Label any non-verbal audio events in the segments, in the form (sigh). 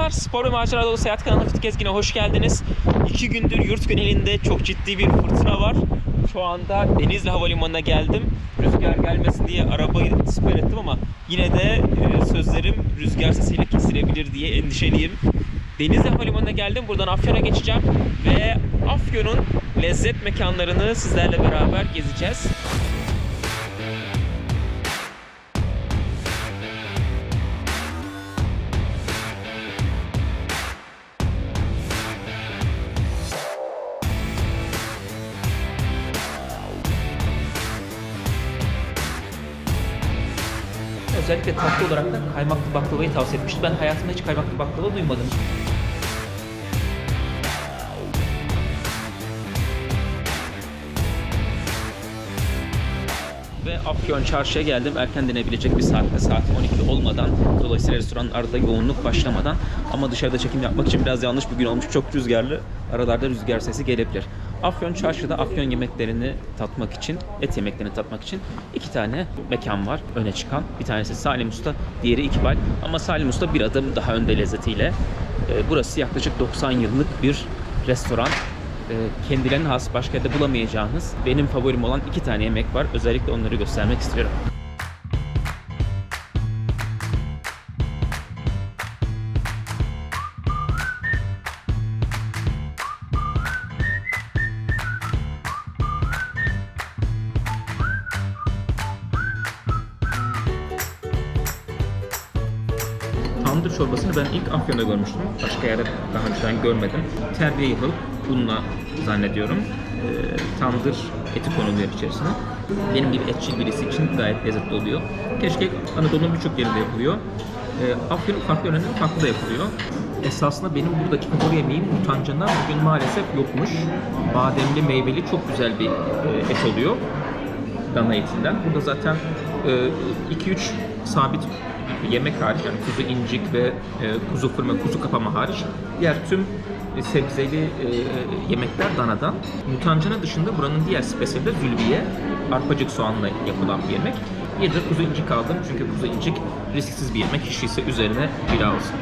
arkadaşlar. Spor ve macera dolu seyahat kanalına Fit Gezgin'e hoş geldiniz. İki gündür yurt genelinde çok ciddi bir fırtına var. Şu anda Denizli Havalimanı'na geldim. Rüzgar gelmesin diye arabayı siper ettim ama yine de e, sözlerim rüzgar sesiyle kesilebilir diye endişeliyim. Denizli Havalimanı'na geldim. Buradan Afyon'a geçeceğim ve Afyon'un lezzet mekanlarını sizlerle beraber gezeceğiz. Özellikle tatlı olarak da kaymaklı baklavayı tavsiye etmişti. Ben hayatımda hiç kaymaklı baklava duymadım. Afyon Çarşı'ya geldim. Erken denebilecek bir saatte, saat 12 olmadan. Dolayısıyla restoranlarda yoğunluk başlamadan. Ama dışarıda çekim yapmak için biraz yanlış bir gün olmuş. Çok rüzgarlı. Aralarda rüzgar sesi gelebilir. Afyon Çarşı'da Afyon yemeklerini tatmak için, et yemeklerini tatmak için iki tane mekan var öne çıkan. Bir tanesi Salim Usta, diğeri İkbal. Ama Salim Usta bir adım daha önde lezzetiyle. Ee, Burası yaklaşık 90 yıllık bir restoran. Ee, kendilerine has başka yerde bulamayacağınız benim favorim olan iki tane yemek var. Özellikle onları göstermek istiyorum. Tandır çorbasını ben ilk Afyon'da görmüştüm. Başka yerde daha önceden görmedim. Terbiye yapılıp bununla zannediyorum. Ee, tandır eti konuluyor içerisine. Benim gibi etçil birisi için gayet lezzetli oluyor. Keşke Anadolu'nun birçok yerinde yapılıyor. Ee, Afyon'un farklı yörelerinde farklı da yapılıyor. Esasında benim buradaki favori yemeğim mutancana bugün maalesef yokmuş. Bademli, meyveli çok güzel bir e, et oluyor dana etinden. Burada zaten 2-3 sabit yemek hariç yani kuzu incik ve e, kuzu fırma, kuzu kapama hariç diğer tüm e, sebzeli e, yemekler danadan. Mutancana dışında buranın diğer spesiyeli de zülbiye, arpacık soğanla yapılan bir yemek. Bir de kuzu incik aldım çünkü kuzu incik risksiz bir yemek. Hiç ise üzerine pilav olsun.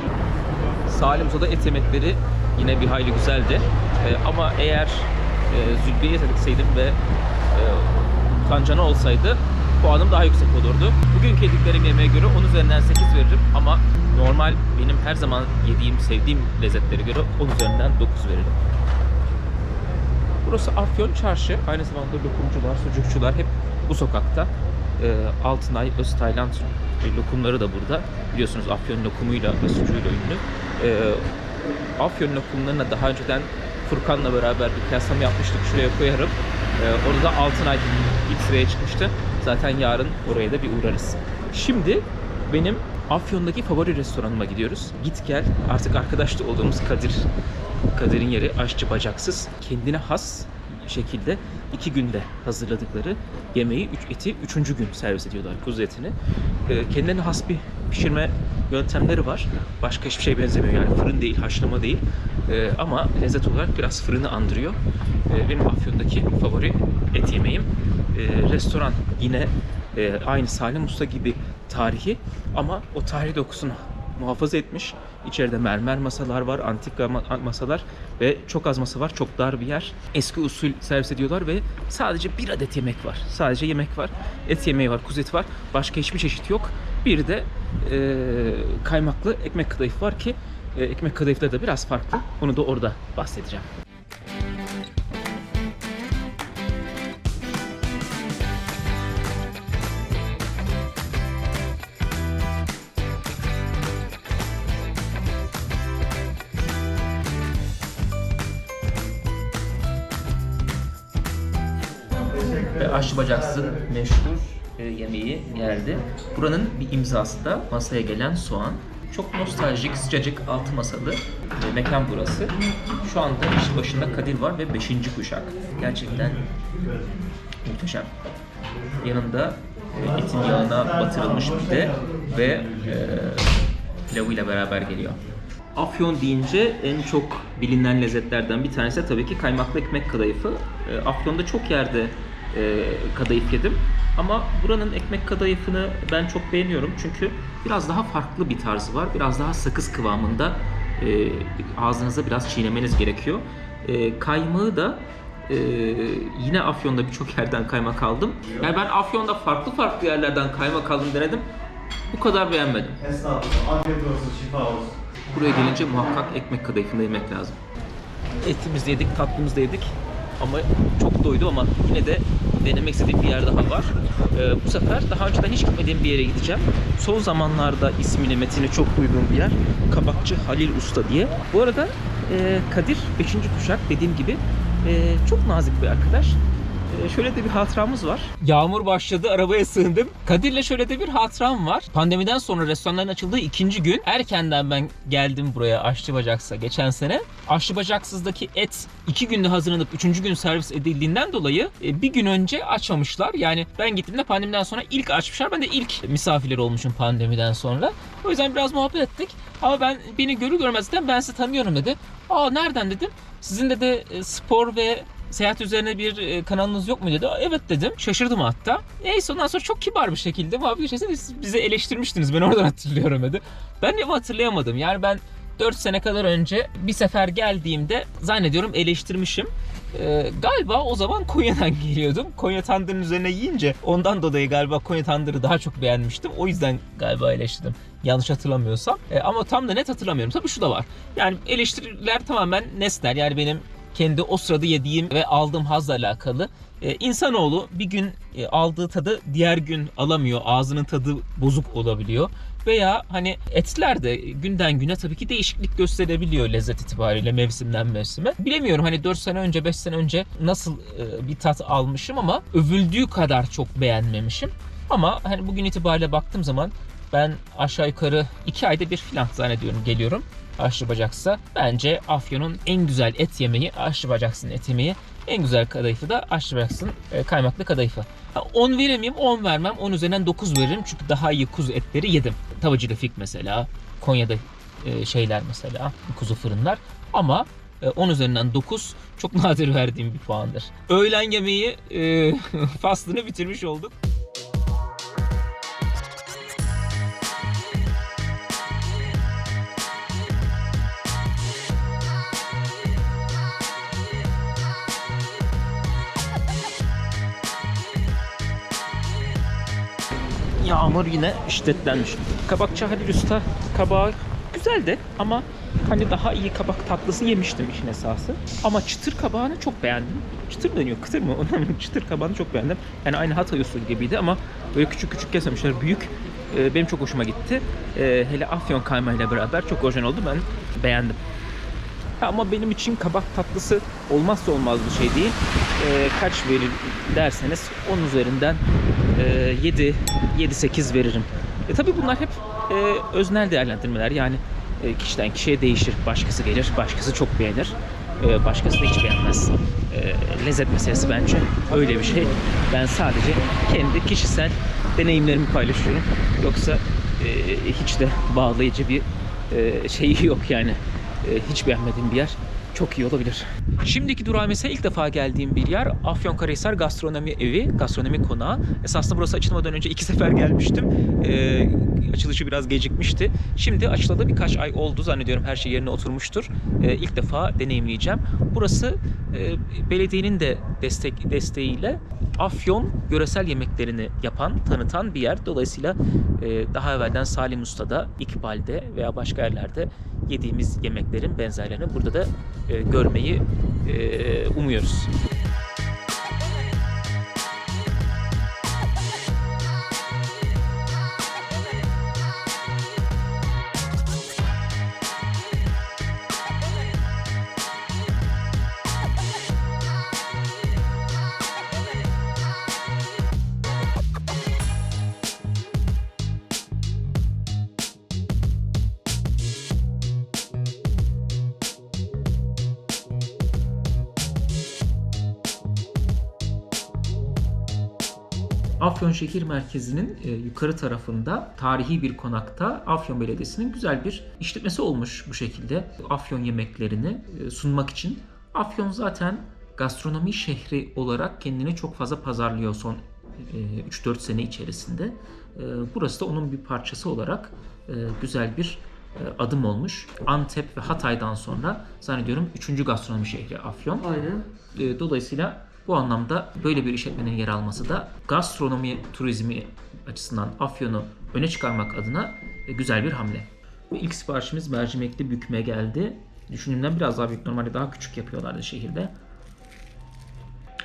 Salim Usta'da et yemekleri yine bir hayli güzeldi. E, ama eğer e, zülbiye seçseydim ve e, kancana olsaydı puanım daha yüksek olurdu. Bugünkü yediklerim yemeğe göre 10 üzerinden 8 veririm ama normal benim her zaman yediğim, sevdiğim lezzetlere göre 10 üzerinden 9 veririm. Burası Afyon Çarşı. Aynı zamanda lokumcular, sucukçular hep bu sokakta. Ee, Altınay, Öz Tayland lokumları da burada. Biliyorsunuz Afyon lokumuyla ve sucuğuyla ünlü. Ee, Afyon lokumlarına daha önceden Furkan'la beraber bir kıyaslama yapmıştık. Şuraya koyarım. Ee, orada da Altınay ilk sıraya çıkmıştı. Zaten yarın oraya da bir uğrarız. Şimdi benim Afyon'daki favori restoranıma gidiyoruz. Git gel artık arkadaşta olduğumuz Kadir. Kadir'in yeri aşçı bacaksız. Kendine has şekilde iki günde hazırladıkları yemeği, üç eti üçüncü gün servis ediyorlar kuzu etini. Ee, kendilerine has bir pişirme yöntemleri var. Başka hiçbir şey benzemiyor yani fırın değil, haşlama değil. Ee, ama lezzet olarak biraz fırını andırıyor. Ee, benim Afyon'daki favori et yemeğim. Ee, restoran yine e, aynı Salim Usta gibi tarihi ama o tarihi dokusunu muhafaza etmiş. İçeride mermer masalar var, antika ma- masalar ve çok az masa var. Çok dar bir yer. Eski usul servis ediyorlar ve sadece bir adet yemek var. Sadece yemek var. Et yemeği var, kuzu eti var. Başka hiçbir çeşit yok. Bir de e, kaymaklı ekmek kadayıf var ki e, ekmek kadayıfları da biraz farklı. Onu da orada bahsedeceğim. Aşçı bacaksızın meşhur e, yemeği geldi. Buranın bir imzası da masaya gelen soğan. Çok nostaljik, sıcacık, altı masalı e, mekan burası. Şu anda iş başında Kadir var ve 5. kuşak. Gerçekten muhteşem. Yanında e, etin yağına batırılmış pide ve e, pilavıyla beraber geliyor. Afyon deyince en çok bilinen lezzetlerden bir tanesi de tabii ki kaymaklı ekmek kadayıfı. E, Afyon'da çok yerde e, kadayıf yedim. Ama buranın ekmek kadayıfını ben çok beğeniyorum çünkü biraz daha farklı bir tarzı var. Biraz daha sakız kıvamında e, ağzınıza biraz çiğnemeniz gerekiyor. E, kaymağı da e, yine Afyon'da birçok yerden kaymak aldım. Yani ben Afyon'da farklı farklı yerlerden kaymak aldım denedim. Bu kadar beğenmedim. Estağfurullah. Afiyet olsun, şifa olsun. Buraya gelince muhakkak ekmek kadayıfında yemek lazım. Etimizi yedik, tatlımızı da yedik. Ama çok doydu ama yine de denemek istediğim bir yer daha var. Ee, bu sefer daha önceden hiç gitmediğim bir yere gideceğim. Son zamanlarda ismini, metini çok duyduğum bir yer. Kabakçı Halil Usta diye. Bu arada e, Kadir 5. kuşak dediğim gibi e, çok nazik bir arkadaş. Ee, Şöyle de bir hatıramız var. Yağmur başladı, arabaya sığındım. Kadir'le şöyle de bir hatıram var. Pandemiden sonra restoranların açıldığı ikinci gün erkenden ben geldim buraya Aşçı Bacaks'a geçen sene. Aşçı Bacaksız'daki et iki günde hazırlanıp üçüncü gün servis edildiğinden dolayı e, bir gün önce açmamışlar. Yani ben gittiğimde pandemiden sonra ilk açmışlar. Ben de ilk misafirleri olmuşum pandemiden sonra. O yüzden biraz muhabbet ettik. Ama ben beni görür görmez ben sizi tanıyorum dedi. Aa nereden dedim. Sizin de de spor ve seyahat üzerine bir e, kanalınız yok mu dedi. "Aa, Evet dedim. Şaşırdım hatta. Neyse ondan sonra çok kibar bir şekilde muhabbet geçesiniz. Siz bize eleştirmiştiniz. Ben oradan (laughs) hatırlıyorum dedi. Ben de hatırlayamadım. Yani ben 4 sene kadar önce bir sefer geldiğimde zannediyorum eleştirmişim. Ee, galiba o zaman Konya'dan (laughs) geliyordum. Konya tandırının üzerine yiyince ondan dolayı galiba Konya tandırı daha çok beğenmiştim. O yüzden galiba eleştirdim. Yanlış hatırlamıyorsam. Ee, ama tam da net hatırlamıyorum. Tabii şu da var. Yani eleştiriler tamamen nesnel. Yani benim kendi o sırada yediğim ve aldığım hazla alakalı. Ee, insanoğlu bir gün e, aldığı tadı diğer gün alamıyor. Ağzının tadı bozuk olabiliyor. Veya hani etler de günden güne tabii ki değişiklik gösterebiliyor lezzet itibariyle mevsimden mevsime. Bilemiyorum hani 4 sene önce 5 sene önce nasıl e, bir tat almışım ama övüldüğü kadar çok beğenmemişim. Ama hani bugün itibariyle baktığım zaman ben aşağı yukarı 2 ayda bir filan zannediyorum geliyorum. Aşçı Bacaksa bence Afyon'un en güzel et yemeği Aşçı Bacaksın et yemeği. En güzel kadayıfı da Aşçı Bacaksın e, kaymaklı kadayıfı. Ha, 10 verir miyim? 10 vermem. 10 üzerinden 9 veririm. Çünkü daha iyi kuzu etleri yedim. Tavacı Refik mesela. Konya'da e, şeyler mesela. Kuzu fırınlar. Ama e, 10 üzerinden 9 çok (laughs) nadir verdiğim bir puandır. Öğlen yemeği e, (laughs) faslını bitirmiş olduk. Yağmur yine şiddetlenmiş. Kabakçı Halil Usta kabağı güzeldi ama hani daha iyi kabak tatlısı yemiştim işin esası. Ama çıtır kabağını çok beğendim. Çıtır mı deniyor? Kıtır mı? (laughs) çıtır kabağını çok beğendim. Yani aynı Hatay usulü gibiydi ama böyle küçük küçük kesmemişler. Büyük. Ee, benim çok hoşuma gitti. Ee, hele afyon kaymağıyla beraber çok orijinal oldu. Ben beğendim. Ama benim için kabak tatlısı olmazsa olmaz bir şey değil. Ee, kaç verir derseniz 10 üzerinden e, 7 7-8 veririm. E, tabii bunlar hep e, öznel değerlendirmeler. Yani e, kişiden kişiye değişir. Başkası gelir, başkası çok beğenir. E, başkası da hiç beğenmez. E, lezzet meselesi bence öyle bir şey. Ben sadece kendi kişisel deneyimlerimi paylaşıyorum. Yoksa e, hiç de bağlayıcı bir e, şeyi yok yani. E, hiç beğenmediğim bir yer çok iyi olabilir. Şimdiki durağım ise ilk defa geldiğim bir yer Afyonkarahisar Gastronomi Evi, Gastronomi Konağı. Esasında burası açılmadan önce iki sefer gelmiştim. Ee, açılışı biraz gecikmişti. Şimdi açılalı birkaç ay oldu zannediyorum her şey yerine oturmuştur. Ee, ilk defa deneyimleyeceğim. Burası e, belediyenin de destek desteğiyle Afyon yöresel yemeklerini yapan, tanıtan bir yer. Dolayısıyla e, daha evvelden Salim Usta'da, İkbal'de veya başka yerlerde yediğimiz yemeklerin benzerlerini burada da e, görmeyi e, umuyoruz. Afyon şehir merkezinin e, yukarı tarafında tarihi bir konakta Afyon Belediyesi'nin güzel bir işletmesi olmuş bu şekilde. Afyon yemeklerini e, sunmak için. Afyon zaten gastronomi şehri olarak kendini çok fazla pazarlıyor son e, 3-4 sene içerisinde. E, burası da onun bir parçası olarak e, güzel bir adım olmuş. Antep ve Hatay'dan sonra zannediyorum 3. gastronomi şehri Afyon. Aynen. E, Dolayısıyla bu anlamda böyle bir işletmenin yer alması da gastronomi turizmi açısından Afyon'u öne çıkarmak adına güzel bir hamle. İlk siparişimiz mercimekli bükme geldi. Düşündüğümden biraz daha büyük. Normalde daha küçük yapıyorlardı şehirde.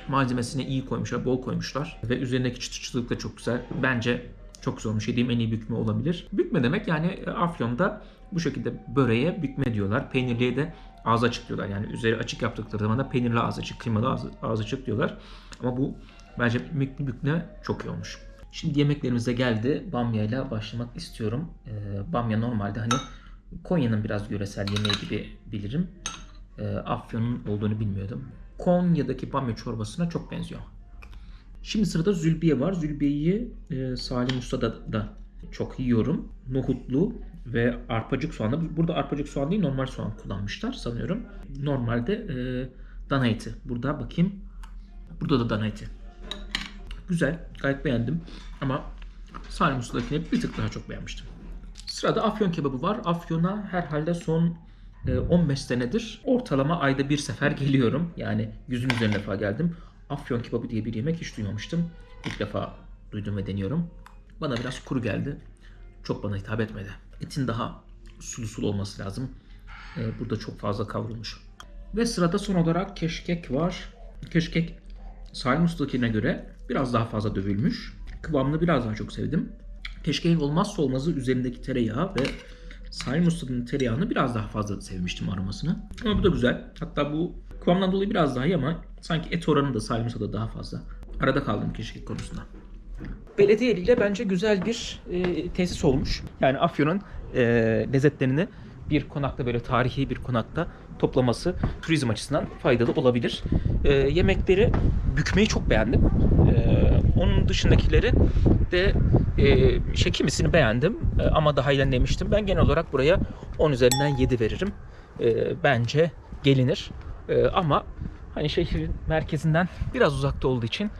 Malzemesini iyi koymuşlar, bol koymuşlar. Ve üzerindeki çıtır çıtırlık da çok güzel. Bence çok güzel olmuş. Yediğim en iyi bükme olabilir. Bükme demek yani Afyon'da bu şekilde böreğe bükme diyorlar. Peynirliye de ağız açık diyorlar. Yani üzeri açık yaptıkları zaman da peynirli ağız açık, kıymalı ağız, ağız açık diyorlar. Ama bu bence bükme bükme çok iyi olmuş. Şimdi yemeklerimize geldi. Bamya ile başlamak istiyorum. Ee, bamya normalde hani Konya'nın biraz yöresel yemeği gibi bilirim. Ee, Afyon'un olduğunu bilmiyordum. Konya'daki bamya çorbasına çok benziyor. Şimdi sırada zülbiye var. Zülbiyeyi e, Salim Usta'da da çok yiyorum. Nohutlu ve arpacık soğanlı. Burada arpacık soğan değil normal soğan kullanmışlar sanıyorum. Normalde e, dana eti. Burada bakayım. Burada da dana eti. Güzel. Gayet beğendim. Ama Salim Usta'dakini bir tık daha çok beğenmiştim. Sırada Afyon kebabı var. Afyon'a herhalde son e, 15 senedir ortalama ayda bir sefer geliyorum. Yani yüzün üzerine defa geldim. Afyon kebabı diye bir yemek hiç duymamıştım. İlk defa duydum ve deniyorum. Bana biraz kuru geldi. Çok bana hitap etmedi. Etin daha sulu sulu olması lazım. E, burada çok fazla kavrulmuş. Ve sırada son olarak keşkek var. Keşkek Salim Usta'kine göre biraz daha fazla dövülmüş. Kıvamını biraz daha çok sevdim. Keşkeğin olmazsa olmazı üzerindeki tereyağı ve Salim Usta'nın tereyağını biraz daha fazla sevmiştim aromasını. Ama bu da güzel. Hatta bu kıvamdan dolayı biraz daha iyi ama sanki et oranı da Salim daha fazla. Arada kaldım keşkek konusunda. Belediye eliyle bence güzel bir e, tesis olmuş. Yani Afyon'un e, lezzetlerini bir konakta böyle tarihi bir konakta toplaması turizm açısından faydalı olabilir. E, yemekleri bükmeyi çok beğendim. E, onun dışındakileri de e, şey kimisini beğendim e, ama daha iyi demiştim. Ben genel olarak buraya 10 üzerinden 7 veririm. E, bence gelinir. E, ama hani şehrin merkezinden biraz uzakta olduğu için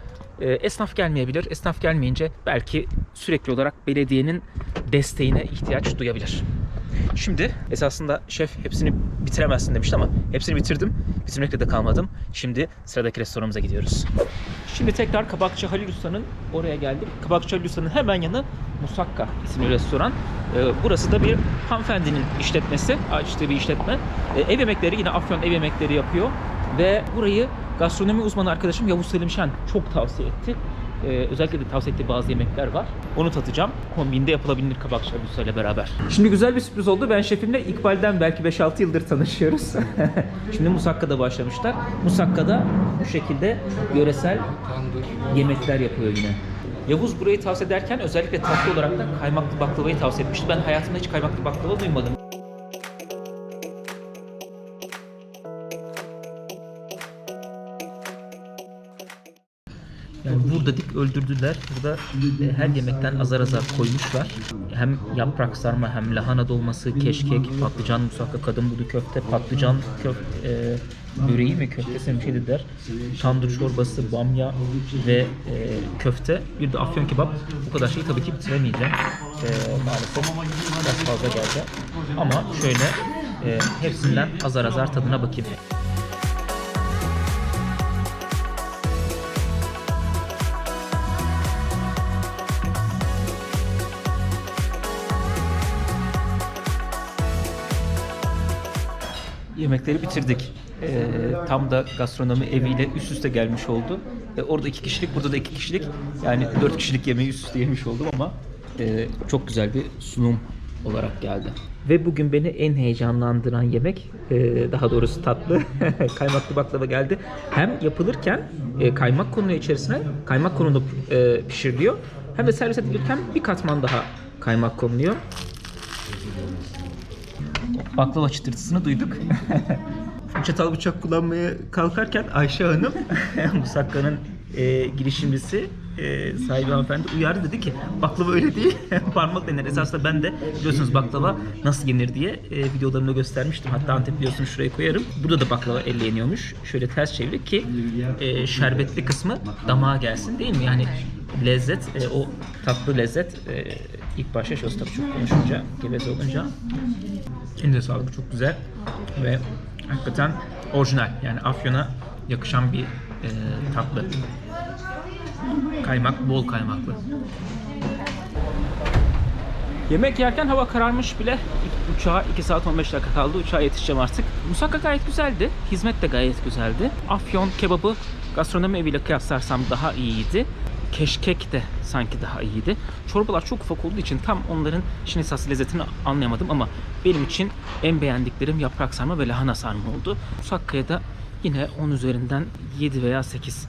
esnaf gelmeyebilir. Esnaf gelmeyince belki sürekli olarak belediyenin desteğine ihtiyaç duyabilir. Şimdi esasında şef hepsini bitiremezsin demişti ama hepsini bitirdim. Bitirmekle de kalmadım. Şimdi sıradaki restoranımıza gidiyoruz. Şimdi tekrar Kabakçı Halil Usta'nın oraya geldik. Kabakçı Halil Usta'nın hemen yanı Musakka isimli restoran. Ee, burası da bir hanımefendinin işletmesi, açtığı bir işletme. Ee, ev yemekleri yine Afyon ev yemekleri yapıyor. Ve burayı gastronomi uzmanı arkadaşım Yavuz Selim Şen çok tavsiye etti. Ee, özellikle de tavsiye ettiği bazı yemekler var. Onu tatacağım. Kombinde yapılabilir kabakçı Halil Usta ile beraber. Şimdi güzel bir sürpriz oldu. Ben şefimle İkbal'den belki 5-6 yıldır tanışıyoruz. (laughs) Şimdi Musakka'da başlamışlar. Musakka'da bu şekilde yöresel yemekler yapıyor yine. Yavuz burayı tavsiye ederken özellikle tatlı olarak da kaymaklı baklavayı tavsiye etmişti. Ben hayatımda hiç kaymaklı baklava duymadım. Yani burada dik öldürdüler. Burada e, her yemekten azar azar koymuşlar. Hem yaprak sarma hem lahana dolması, keşkek, patlıcan musakka, kadın budu köfte, patlıcan köfte, e, böreği mi köftesi mi şey dediler. Tandır çorbası, bamya ve e, köfte. Bir de afyon kebap. Bu kadar şeyi tabii ki bitiremeyeceğim. E, maalesef biraz fazla geldi. Ama şöyle e, hepsinden azar azar tadına bakayım. Yemekleri bitirdik. Ee, tam da gastronomi eviyle üst üste gelmiş oldu. Ee, orada iki kişilik, burada da iki kişilik. Yani dört kişilik yemeği üst üste yemiş oldum ama e, çok güzel bir sunum olarak geldi. Ve bugün beni en heyecanlandıran yemek, e, daha doğrusu tatlı, (laughs) kaymaklı baklava geldi. Hem yapılırken e, kaymak konuyor içerisine, kaymak konulup e, pişiriliyor. Hem de servis edilirken bir katman daha kaymak konuluyor. Baklava çıtırtısını duyduk. (laughs) Çatal bıçak kullanmaya kalkarken Ayşe Hanım, (laughs) Musakka'nın e, girişimcisi, e, sahibi hanımefendi uyardı dedi ki baklava öyle değil, (laughs) parmak denir. Esasında ben de biliyorsunuz baklava nasıl yenir diye e, videolarımda göstermiştim. Hatta Antep biliyorsunuz şuraya koyarım. Burada da baklava elle yeniyormuş. Şöyle ters çevirip ki e, şerbetli kısmı damağa gelsin değil mi? Yani lezzet, e, o tatlı lezzet e, ilk başta şurası tabii çok konuşunca, geveze olunca. Elinize sağlık çok güzel ve hakikaten orijinal yani Afyon'a yakışan bir e, tatlı. Kaymak, bol kaymaklı. Yemek yerken hava kararmış bile. Uçağa 2 saat 15 dakika kaldı. Uçağa yetişeceğim artık. Musakka gayet güzeldi. Hizmet de gayet güzeldi. Afyon kebabı gastronomi eviyle kıyaslarsam daha iyiydi. Keşkek de sanki daha iyiydi. Çorbalar çok ufak olduğu için tam onların işin esas lezzetini anlayamadım ama benim için en beğendiklerim yaprak sarma ve lahana sarma oldu. Musakka'ya da yine 10 üzerinden 7 veya 8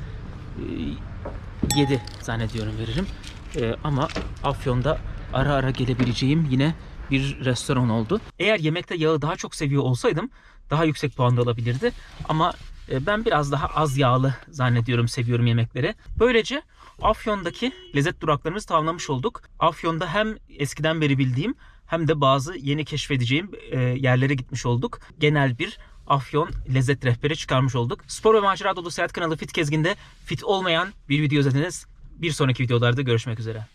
7 zannediyorum veririm. Ee, ama Afyon'da ara ara gelebileceğim yine bir restoran oldu. Eğer yemekte yağı daha çok seviyor olsaydım daha yüksek puan da alabilirdi. Ama e, ben biraz daha az yağlı zannediyorum seviyorum yemekleri. Böylece Afyon'daki lezzet duraklarımızı tamamlamış olduk. Afyon'da hem eskiden beri bildiğim hem de bazı yeni keşfedeceğim e, yerlere gitmiş olduk. Genel bir Afyon lezzet rehberi çıkarmış olduk. Spor ve macera dolu seyahat kanalı Fit Kezgin'de fit olmayan bir video izlediniz. Bir sonraki videolarda görüşmek üzere.